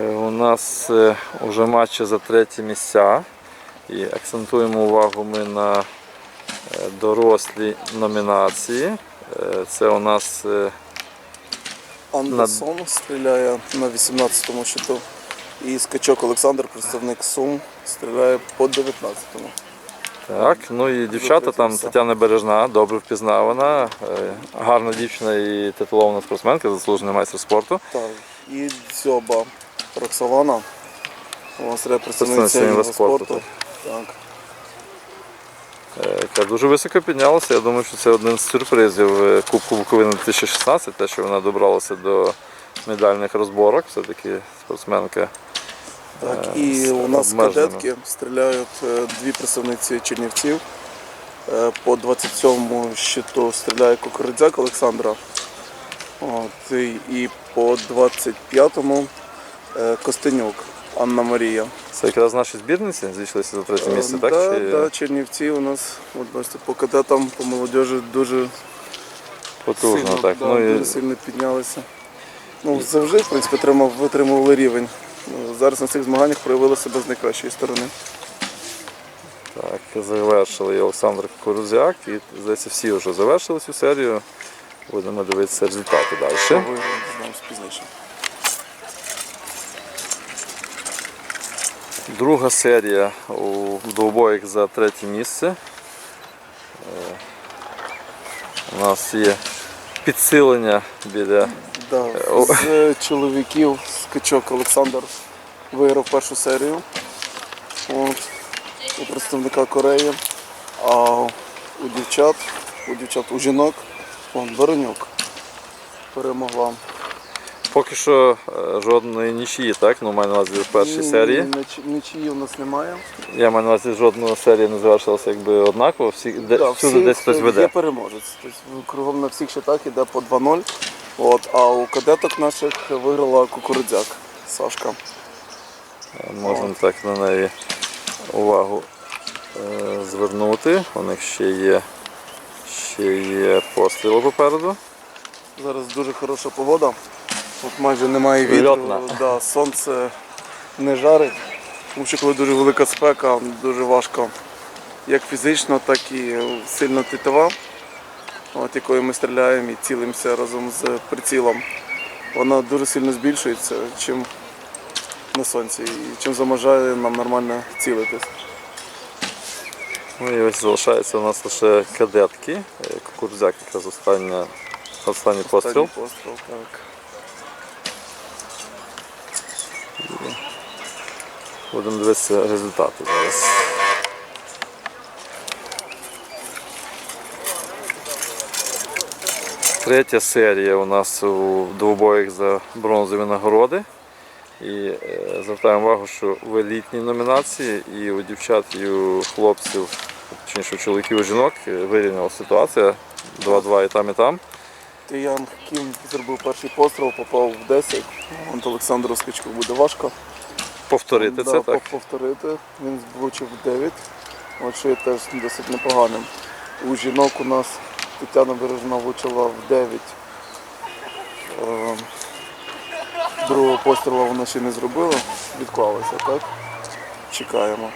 Е, У нас е, вже матчі за треті місця. І акцентуємо увагу ми на е, дорослі номінації. Е, Це у нас е, Андерсон стріляє на 18-му щиту. І скачок Олександр, представник Сум, стріляє по 19-му. так. Ну і дівчата там. Тетяна Бережна, добре впізнавана. е, Гарна дівчина і титулована спортсменка, заслужений майстер спорту. Так. І дзьоба Роксолана. У нас Представниця інваспорту. інваспорту, Так. е, яка дуже високо піднялася. Я думаю, що це один з сюрпризів е, Кубку Буковини 2016, те, що вона добралася до медальних розборок. Все-таки спортсменка. Так, Е, і у нас обмеженими. кадетки стріляють дві представниці Чернівців. По 27-му щиту стріляє Кукурудзяк Олександра. От, і- по 25-му е, Костенюк Анна Марія. Це якраз наші збірниці зійшлися за третє місце, так? Да, Чи- да, Чернівці у нас, от бачите, по кадетам, по молодежі дуже Потужно, сильно, так. да, ну, дуже і, сильно піднялися. Ну, завжди, в принципі, тримав, витримували рівень. Ну, Зараз на цих змаганнях проявили себе з найкращої сторони. так, завершили Олександр Корузяк, і здається, всі вже завершили цю серію. Будемо дивитися результати далі. Друга серія у двобоїх за третє місце. Е, У нас є підсилення біля Да, з е, чоловіків скачок Олександр виграв першу серію От, у представника Кореї. А у дівчат, у дівчат, у жінок, он, Воронюк перемогла. поки що е, жодної нічиї, так? Ну, маю на увазі в першій серії. ні, ніч- Нічиї у нас немає. Я маю на увазі жодна серія не завершилася якби однаково. Всі, де, Да, всюди всі- десь хтось веде. Є переможець. Тобто кругом на всіх щитах іде по 2-0. От, а у кадеток наших виграла Кукурудзяк Сашка. Можемо так на неї увагу е, звернути. У них ще є, ще є постріли попереду. Зараз дуже хороша погода. Тут майже немає вітру. Да, сонце не жарить. Тому що коли дуже велика спека, дуже важко як фізично, так і сильно титова, от якою ми стріляємо і цілимося разом з прицілом. Вона дуже сильно збільшується, чим на сонці, і чим заважає нам нормально цілитись. Ну і ось залишається у нас лише кадетки. Е, Кукурудзяк якраз остання, останній постріл. Постріл, так. Будемо дивитися результати зараз. Третя серія у нас у двобоїх за бронзові нагороди. І е, звертаємо увагу, що в елітній номінації і у дівчат, і у хлопців, точніше у чоловіків і жінок е, вирівняла ситуація 2-2 і там, і там. Тиян Кім зробив перший постріл, попав в 10. От Олександру скачку буде важко. Повторити Да, це так. повторити. Він влучив 9, от що є теж досить непоганим. У жінок у нас Тетяна Бережна влучила в 9. Другого пострілу вона ще не зробила, відклалася, так? Чекаємо.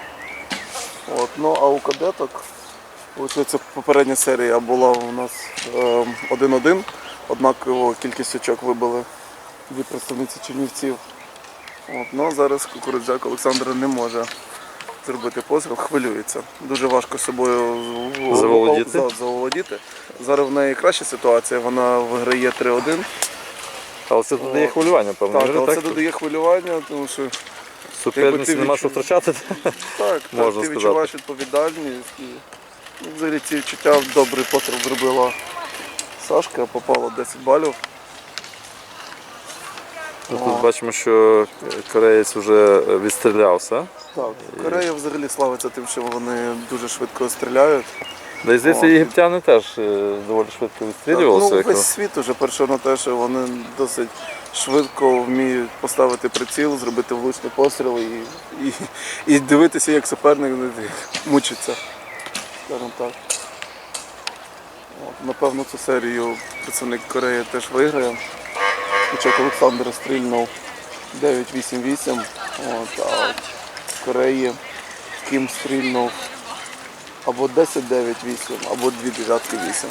От. Ну а у кадеток, виходить, попередня серія була у нас е, 1-1, однаково кількість очок вибили дві представниці Чернівців. От, ну, зараз Кукурудзяк Олександр не може зробити постріл, хвилюється. Дуже важко собою Заволодіти? заволодіти. Зараз в неї краща ситуація, вона виграє 3-1. Але це додає О, хвилювання, певно. Так, але це додає хвилювання, тому що Суперниці ти нема що втрачати. так, Можна так ти сказати. відчуваєш відповідальність. І, ну, взагалі ці відчуття добрий постріл зробила Сашка, попала 10 балів. Ну, Тут бачимо, що кореєць вже відстрілявся. Так, Корея взагалі славиться тим, що вони дуже швидко стріляють. Да і здається, єгиптяни теж е, доволі швидко відстрілювалися. Ну, весь світ уже перше на те, що вони досить швидко вміють поставити приціл, зробити влучний постріл і, і, і дивитися, як суперник мучиться. Скажімо так. От, напевно, цю серію представник Кореї теж виграє. Хоча Олександр стрільнув 9-8-8. От, а в Кореї Кім стрільнув або 10-9-8, або 2 дев'ятки 8.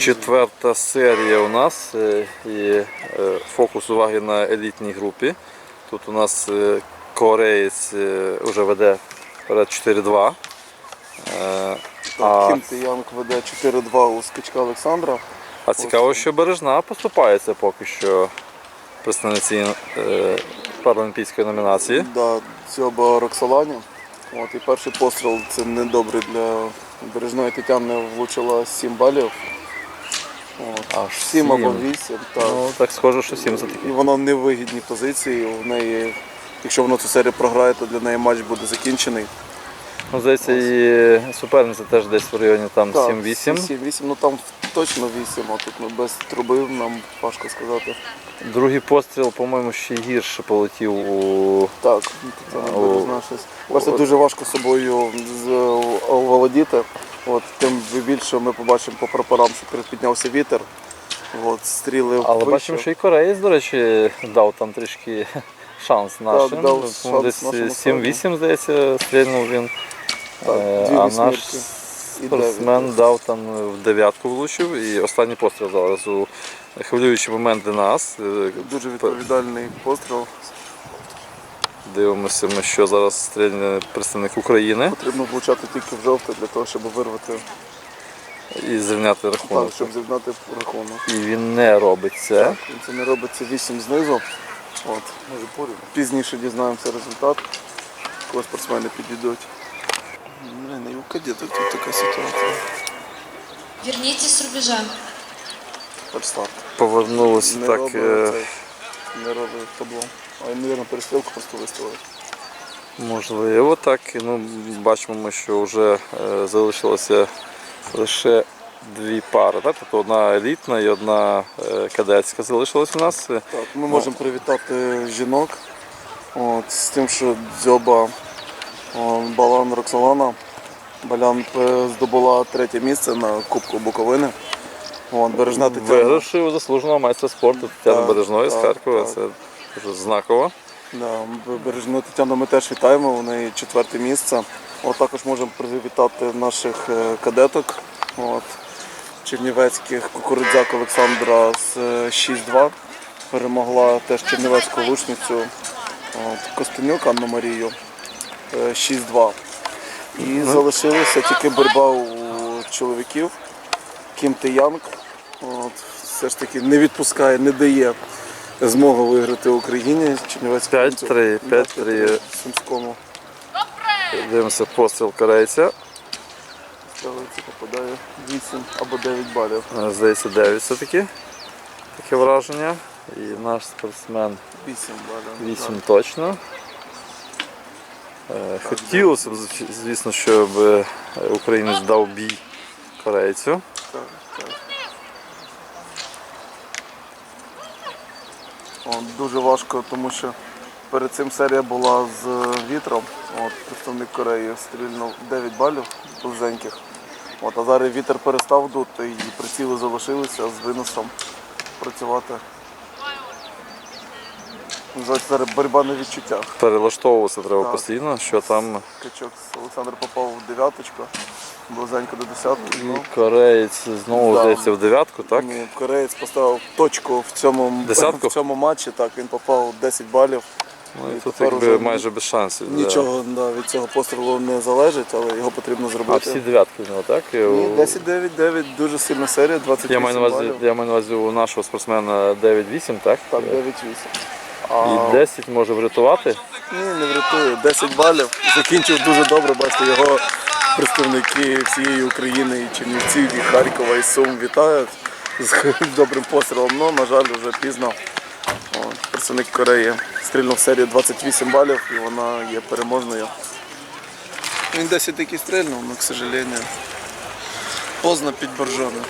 Четверта серія у нас е, і е, фокус уваги на елітній групі. Тут у нас е, кореєць вже веде перед 4-2. Е, А, Кім Янг веде 4-2 у скачка Олександра. а цікаво, що Бережна поступається поки що представниці паралімпійської номінації. Да, Дзьоба Роксолані. От, і перший постріл це недобре для бережної Тетяни влучила 7 балів. От, Аж 7 або 8. Так. Ну, так схоже, що 7 за такі. І вона в невигідній позиції. У неї, якщо вона цю серію програє, то для неї матч буде закінчений. Ну, здається, і суперниця теж десь в районі там 7-8. 7-8, ну там точно 8, а тут ми без труби, нам важко сказати. Другий постріл, по-моєму, ще гірше полетів у Так, це не бережна щось. Просто дуже важко собою з- оволодіти. От, тим більше ми побачимо по прапорам, що піднявся вітер. От, стріли Але вище. бачимо, що і кореєць, до речі, дав там трішки шанс нашим. дав шанс нашому десь 7-8, здається, стрільнув він. Е, дві а наш спортсмен дав там в дев'ятку влучив і останній постріл зараз у хвилюючий момент для нас. Е, Дуже відповідальний постріл. Дивимося, ми, що зараз стрільне представник України Потрібно влучати тільки в жовте для того, щоб вирвати, і зрівняти рахунок. так, щоб зігнати рахунок. І він не робить це. Так, він це не робиться 8 знизу. От. Пізніше дізнаємося результат, коли спортсмени підійдуть. Кадеток тут така ситуація. Вернитесь с рубежа. Повернулося Не так. робить е, цей, не робить табло. А мабуть, перестрілку просто виставив. Можливо, так. Ну, бачимо, ми, що вже е, залишилося лише дві пари. Так? Тобто одна елітна і одна е, кадетська залишилась у нас. Так, ми можемо привітати жінок от, з тим, що дзьоба о, Балан Роксолана. Балян е, здобула третє місце на Кубку Буковини. От, бережна Тетяна. Вигравши у заслуженого майстра спорту Тетяни Так, Бережної з так, Харкова. так. Це дуже знаково. Да, бережну Тетяну ми теж вітаємо, у неї четверте місце. От також можемо привітати наших е, кадеток. От, чернівецьких кукурудзяк Олександра з е, 6-2. Перемогла теж чернівецьку лучницю от, Костенюк Анну Марію е, 6-2. І залишилася тільки боротьба у чоловіків. Кім Ти Янг от, все ж таки не відпускає, не дає змогу виграти Україні. Чернівецькому 5-3, 5-3. Сумському Дивимося постріл корейця. ставиться, попадає 8 або 9 балів. Е, Здається, 9 все-таки. Таке враження. І наш спортсмен 8 балів. 8 точно. Е, Хотілося б, звісно, щоб е, українець дав бій корейцю. Дуже важко, тому що перед цим серія була з вітром. От, представник Кореї стрільнув 9 балів близеньких. От, а зараз вітер перестав дути і приціли залишилися з виносом працювати. Називається боротьба на відчуттях. Перелаштовуватися треба Так. постійно, що там Качок Олександр попав в дев'яточку, близенько до десятки. Ну, кореєць знову Да. здається в дев'ятку, так? Ні, кореєць поставив точку в цьому, Десятку? в цьому матчі. Так, він попав 10 балів. Ну, і тут якби майже без шансів. Нічого да, від цього пострілу не залежить, але його потрібно зробити. А всі дев'ятки в нього, так? Ні, у- 10-9-9, дуже сильна серія, 28 Я маю на увазі, балів. я маю на увазі у нашого спортсмена 9-8, так? Так, 9-8. А, І 10 може врятувати. Ні, не врятує. 10 балів. Закінчив дуже добре. Бачите, його представники всієї України, і Чернівців, і Харкова, і Сум вітають з добрим пострілом. Ну, на жаль, вже пізно. Представник Кореї стрільнув серію 28 балів і вона є переможною. Він 10 таки стрільнув, але, к сожалению, поздно під боржоми.